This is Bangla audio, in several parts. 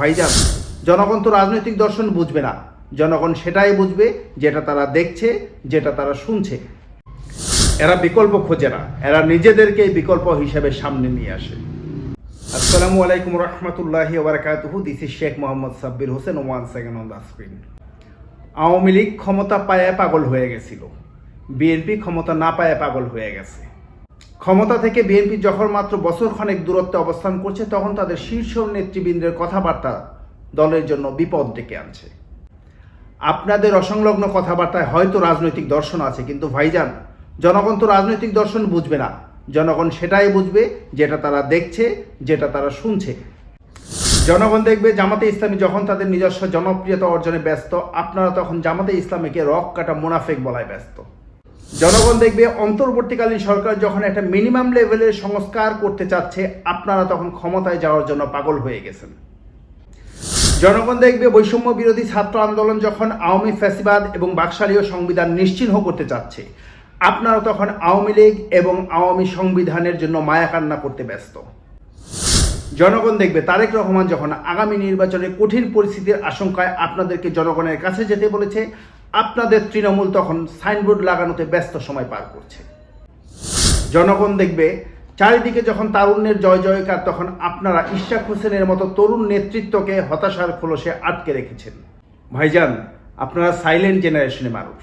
ভাইজান, জনগণ তো রাজনৈতিক দর্শন বুঝবে না। জনগণ সেটাই বুঝবে, যেটা তারা দেখছে, যেটা তারা শুনছে। এরা বিকল্প খোঁজে না। এরা নিজেদেরকে বিকল্প হিসেবে সামনে নিয়ে আসে। আসসালামু আলাইকুম রহমতুল্লাহি ওবরাকাতুহু this is Sheikh Mohammad Sabbir Hossain one second on the screen Awami League ক্ষমতা পায়ে পাগল হয়ে গেছিল। বিএনপি ক্ষমতা না পায়ে পাগল হয়ে গেছে। ক্ষমতা থেকে বিএনপি যখন মাত্র বছর খানেক দূরত্বে অবস্থান করছে, তখন তাদের শীর্ষ নেতৃবৃন্দের কথাবার্তা দলের জন্য বিপদ ডেকে আনছে। আপনাদের অসংলগ্ন কথাবার্তায় হয়তো রাজনৈতিক দর্শন আছে, কিন্তু ভাইজান, জনগণ তো রাজনৈতিক দর্শন বুঝবে না। জনগণ সেটাই বুঝবে যেটা তারা দেখছে, যেটা তারা শুনছে। জনগণ দেখবে জামাতে ইসলামী যখন তাদের নিজস্ব জনপ্রিয়তা অর্জনে ব্যস্ত, আপনারা তখন জামাতে ইসলামীকে রক কাটা মুনাফেক বলায় ব্যস্ত। জনগণ দেখবে অন্তর্বর্তীকালীন সরকার যখন একটা মিনিমাম লেভেলের সংস্কার করতে চাচ্ছে, আপনারা তখন ক্ষমতায় যাওয়ার জন্য পাগল হয়ে গেছেন। জনগণ দেখবে বৈষম্য বিরোধী ছাত্র আন্দোলন যখন আওয়ামী ফ্যাসিবাদ এবং বাকশালীয় সংবিধান নিশ্চিহ্ন করতে চাচ্ছে, আপনারা তখন আওয়ামী লীগ এবং আওয়ামী সংবিধানের জন্য মায়াকান্না করতে ব্যস্ত। জনগণ দেখবে তারেক রহমান যখন আগামী নির্বাচনে কঠিন পরিস্থিতির আশঙ্কায় আপনাদেরকে জনগণের কাছে যেতে বলেছে আপনাদের তৃণমূল তখন সাইনবোর্ড লাগানোতে ব্যস্ত সময় পার করছে। জনগণ দেখবে, চারিদিকে যখন তারুণ্যের জয় জয়কার, তখন আপনারা ইশাক হোসেনের মতো তরুণ নেতৃত্বকে হতাশার খোলসে আটকে রেখেছেন। ভাইজান, আপনারা সাইলেন্ট জেনারেশনের মানুষ।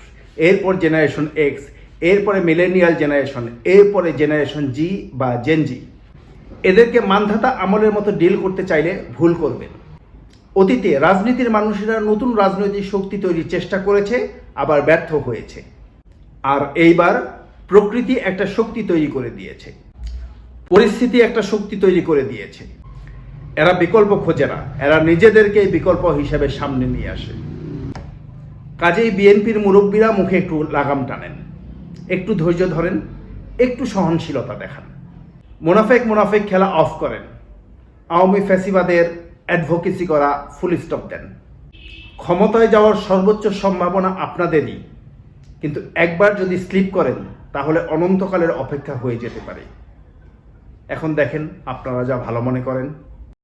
এরপর জেনারেশন এক্স এরপরে মিলেনিয়াল জেনারেশন এরপরে জেনারেশন জি বা জেনজি এদেরকে মানধাতা আমলের মতো ডিল করতে চাইলে ভুল করবেন। অতীতে রাজনীতির মানুষেরা নতুন রাজনৈতিক শক্তি তৈরির চেষ্টা করেছে, আবার ব্যর্থ হয়েছে। আর এইবার প্রকৃতি একটা শক্তি তৈরি করে দিয়েছে। পরিস্থিতি একটা শক্তি তৈরি করে দিয়েছে। এরা বিকল্প খোঁজে না, এরা নিজেদেরকে বিকল্প হিসেবে সামনে নিয়ে আসে। কাজেই বিএনপির মুরব্বীরা মুখে একটু লাগাম টানেন, একটু ধৈর্য ধরেন, একটু সহনশীলতা দেখান। মুনাফেক মুনাফেক খেলা অফ করেন। আওয়ামী ফ্যাসিবাদের অ্যাডভোকেসি করা ফুল স্টপ দেন। ক্ষমতায় যাওয়ার সর্বোচ্চ সম্ভাবনা আপনাদেরই। কিন্তু একবার যদি স্লিপ করেন, তাহলে অনন্তকালের অপেক্ষা হয়ে যেতে পারে। এখন দেখেন আপনারা যা ভালো মনে করেন।